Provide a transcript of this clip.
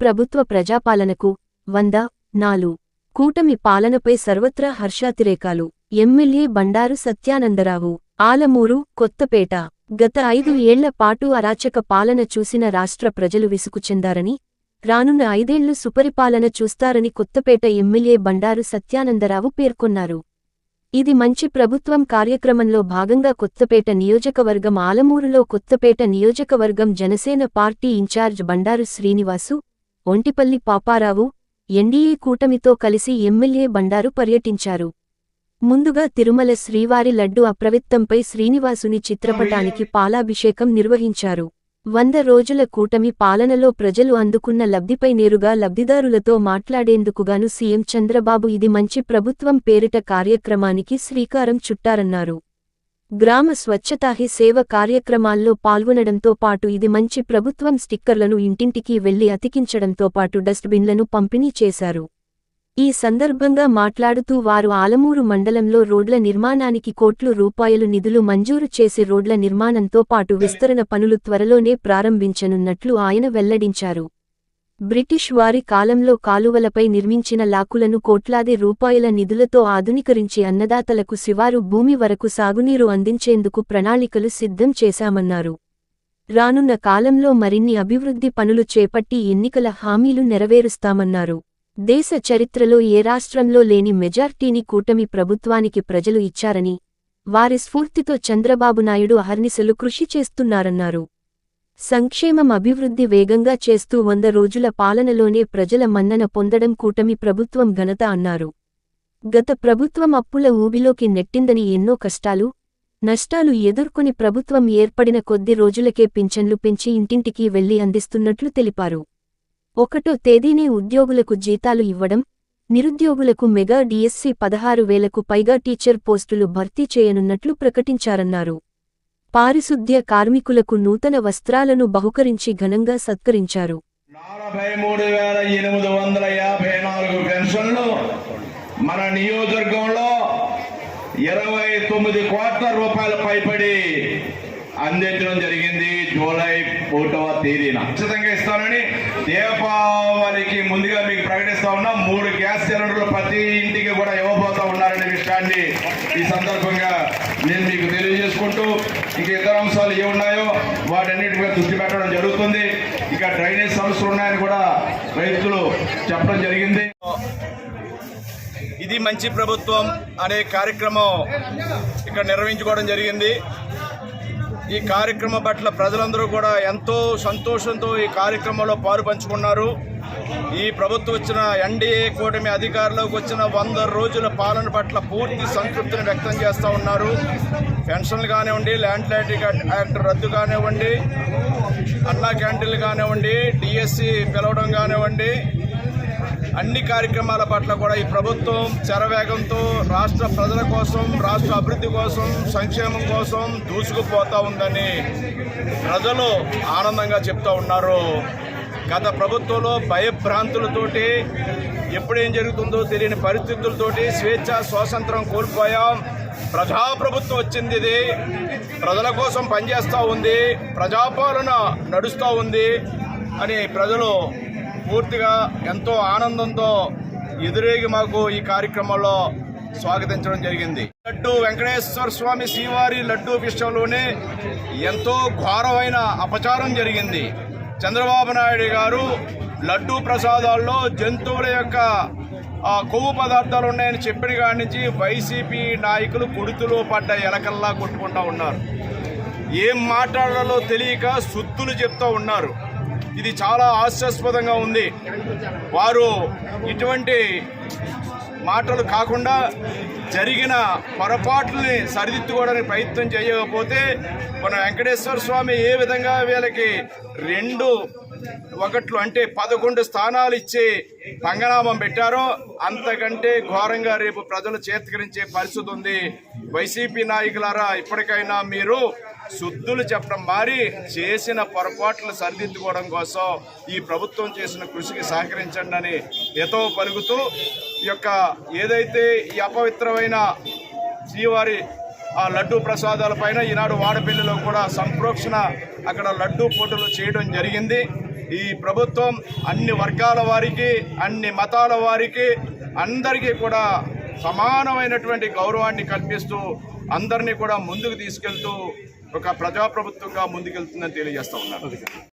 ప్రభుత్వ ప్రజాపాలనకు వంద నాలు కూటమి పాలనపై సర్వత్రా హర్షాతిరేకాలు. ఎమ్మెల్యే బండారు సత్యానందరావు ఆలమూరు కొత్తపేట. గత ఐదు ఏళ్ళ పాటు అరాచక పాలన చూసిన రాష్ట్ర ప్రజలు విసుగు చెందారని రానున్న ఐదేళ్ళు సుపరిపాలన చూస్తారని కొత్తపేట ఎమ్మెల్యే బండారు సత్యానందరావు పేర్కొన్నారు. ఇది మంచి ప్రభుత్వం కార్యక్రమంలో భాగంగా కొత్తపేట నియోజకవర్గం ఆలమూరులో కొత్తపేట నియోజకవర్గం Janasena party in charge Bandaru Srinivasu Ontipalli Paparao NDA కూటమితో కలిసి ఎమ్మెల్యే బండారు పర్యటించారు. ముందుగా తిరుమల శ్రీవారి లడ్డు అప్రవిత్తంపై శ్రీనివాసుని చిత్రపటానికి పాలాభిషేకం నిర్వహించారు. వంద రోజుల కూటమి పాలనలో ప్రజలు అందుకున్న లబ్ధిపై నేరుగా లబ్ధిదారులతో మాట్లాడేందుకుగాను సీఎం చంద్రబాబు ఇది మంచి ప్రభుత్వం పేరిట కార్యక్రమానికి శ్రీకారం చుట్టారన్నారు. గ్రామ స్వచ్ఛతాహి సేవ కార్యక్రమాల్లో పాల్గొనడంతో పాటు ఇది మంచి ప్రభుత్వం స్టిక్కర్లను ఇంటింటికి వెళ్ళి అతికించడంతో పాటు డస్ట్బిన్లను పంపిణీ చేశారు. ఈ సందర్భంగా మాట్లాడుతూ వారు ఆలమూరు మండలంలో రోడ్ల నిర్మాణానికి కోట్లు రూపాయలు నిధులు మంజూరు చేసి రోడ్ల నిర్మాణంతో పాటు విస్తరణ పనులు త్వరలోనే ప్రారంభించనున్నట్లు ఆయన వెల్లడించారు. బ్రిటిష్ వారి కాలంలో కాలువలపై నిర్మించిన లాకులను కోట్లాది రూపాయల నిధులతో ఆధునీకరించి అన్నదాతలకు శివారు భూమి వరకు సాగునీరు అందించేందుకు ప్రణాళికలు సిద్ధం చేశామన్నారు. రానున్న కాలంలో మరిన్ని అభివృద్ధి పనులు చేపట్టి ఎన్నికల హామీలు నెరవేరుస్తామన్నారు. దేశ చరిత్రలో ఏ రాష్ట్రంలో లేని మెజార్టీని కూటమి ప్రభుత్వానికి ప్రజలు ఇచ్చారని వారి స్ఫూర్తితో చంద్రబాబు నాయుడు అహర్నిశలు కృషి చేస్తున్నారన్నారు. సంక్షేమం అభివృద్ధి వేగంగా చేస్తూ వంద రోజుల పాలనలోనే ప్రజల మన్నన పొందడం కూటమి ప్రభుత్వం ఘనత అన్నారు. గత ప్రభుత్వం అప్పుల ఊబిలోకి నెట్టిందని ఎన్నో కష్టాలు నష్టాలు ఎదుర్కొని ప్రభుత్వం ఏర్పడిన కొద్ది రోజులకే పింఛన్లు పెంచి ఇంటింటికి వెళ్ళి అందిస్తున్నట్లు తెలిపారు. ఒకటో తేదీనే ఉద్యోగులకు జీతాలు ఇవ్వడం నిరుద్యోగులకు మెగా డిఎస్సి పదహారు వేలకు పైగా టీచర్ పోస్టులు భర్తీ చేయనున్నట్లు ప్రకటించారన్నారు. పారిశుద్ధ్య కార్మికులకు నూతన వస్త్రాలను బహుకరించి ఘనంగా సత్కరించారు. నలభై మూడు వేల ఎనిమిది వందల యాభై నాలుగు పెన్షన్లు మన నియోజకవర్గంలో ఇరవై తొమ్మిది కోట్ల రూపాయల పైపడి అందించడం జరిగింది జూలై ఒకటవ తేదీన. ఖచ్చితంగా ఇస్తానని దీపావళికి ముందుగా మీకు ప్రకటిస్తా ఉన్నాం మూడు గ్యాస్ సిలిండర్లు ప్రతి ఇంటికి కూడా ఇవ్వబోతా ఉన్నారనే విషయాన్ని ఈ సందర్భంగా నేను మీకు తెలియజేసుకుంటూ ఇంక ఇతర అంశాలు ఏ ఉన్నాయో వాటన్నిటి మీద దృష్టి పెట్టడం జరుగుతుంది. ఇక డ్రైనేజ్ సమస్యలు ఉన్నాయని కూడా రైతులు చెప్పడం జరిగింది. ఇది మంచి ప్రభుత్వం అనే కార్యక్రమం ఇక్కడ నిర్వహించుకోవడం జరిగింది. ఈ కార్యక్రమం పట్ల ప్రజలందరూ కూడా ఎంతో సంతోషంతో ఈ కార్యక్రమంలో పాలు పంచుకున్నారు. ఈ ప్రభుత్వం వచ్చిన ఎన్డీఏ కూటమి అధికారంలోకి వచ్చిన వంద రోజుల పాలన పట్ల పూర్తి సంతృప్తిని వ్యక్తం చేస్తూ ఉన్నారు. పెన్షన్లు కానివ్వండి ల్యాండ్ లైటింగ్ యాక్ట్ రద్దు కానివ్వండి అన్నా క్యాంటీన్లు కానివ్వండి డిఎస్సి పిలవడం కానివ్వండి అన్ని కార్యక్రమాల పట్ల కూడా ఈ ప్రభుత్వం చరవేగంతో రాష్ట్ర ప్రజల కోసం రాష్ట్ర అభివృద్ధి కోసం సంక్షేమం కోసం దూసుకుపోతా ఉందని ప్రజలు ఆనందంగా చెప్తా ఉన్నారు. గత ప్రభుత్వంలో భయభ్రాంతులతోటి ఎప్పుడేం జరుగుతుందో తెలియని పరిస్థితులతోటి స్వేచ్ఛ స్వాతంత్రం కోల్పోయాం. ప్రజాప్రభుత్వం వచ్చింది ఇది. ప్రజల కోసం పనిచేస్తూ ఉంది. ప్రజాపాలన నడుస్తూ ఉంది అని ప్రజలు పూర్తిగా ఎంతో ఆనందంతో ఎదురేగి మాకు ఈ కార్యక్రమంలో స్వాగతించడం జరిగింది. లడ్డు వెంకటేశ్వర స్వామి శ్రీవారి లడ్డు విషయంలోనే ఎంతో ఘోరమైన అపచారం జరిగింది. చంద్రబాబు నాయుడు గారు లడ్డు ప్రసాదాల్లో జంతువుల యొక్క కొవ్వు పదార్థాలు ఉన్నాయని చెప్పిన కాడి నుంచి వైసీపీ నాయకులు కొడుతులు పడ్డ ఎలకల్లా కొట్టుకుంటా ఉన్నారు. ఏం మాట్లాడాలో తెలియక సుత్తులు చెప్తూ ఉన్నారు. ఇది చాలా హాస్యాస్పదంగా ఉంది. వారు ఇటువంటి మాటలు కాకుండా జరిగిన పొరపాట్లని సరిదిద్దుకోవడానికి ప్రయత్నం చేయకపోతే మన వెంకటేశ్వర స్వామి ఏ విధంగా వీళ్ళకి రెండు ఒకట్లు అంటే పదకొండు స్థానాలు ఇచ్చి పంగనామం పెట్టారో అంతకంటే ఘోరంగా రేపు ప్రజలు చేత్కరించే పరిస్థితి ఉంది. వైసీపీ నాయకులారా ఇప్పటికైనా మీరు శుద్ధులు చెప్పడం మారి చేసిన పొరపాట్లు సరిదిద్దుకోవడం కోసం ఈ ప్రభుత్వం చేసిన కృషికి సహకరించండి అని ఎతో పలుకుతూ ఈ యొక్క ఏదైతే ఈ అపవిత్రమైన శ్రీవారి ఆ లడ్డు ప్రసాదాల పైన ఈనాడు వాడపల్లిలో కూడా సంప్రోక్షణ అక్కడ లడ్డూ పోటీలు చేయడం జరిగింది. ఈ ప్రభుత్వం అన్ని వర్గాల వారికి అన్ని మతాల వారికి అందరికీ కూడా సమానమైనటువంటి గౌరవాన్ని కల్పిస్తూ అందరినీ కూడా ముందుకు తీసుకెళ్తూ ఒక ప్రజాప్రభుత్వంగా ముందుకెళ్తుందని తెలియజేస్తా ఉన్నాను.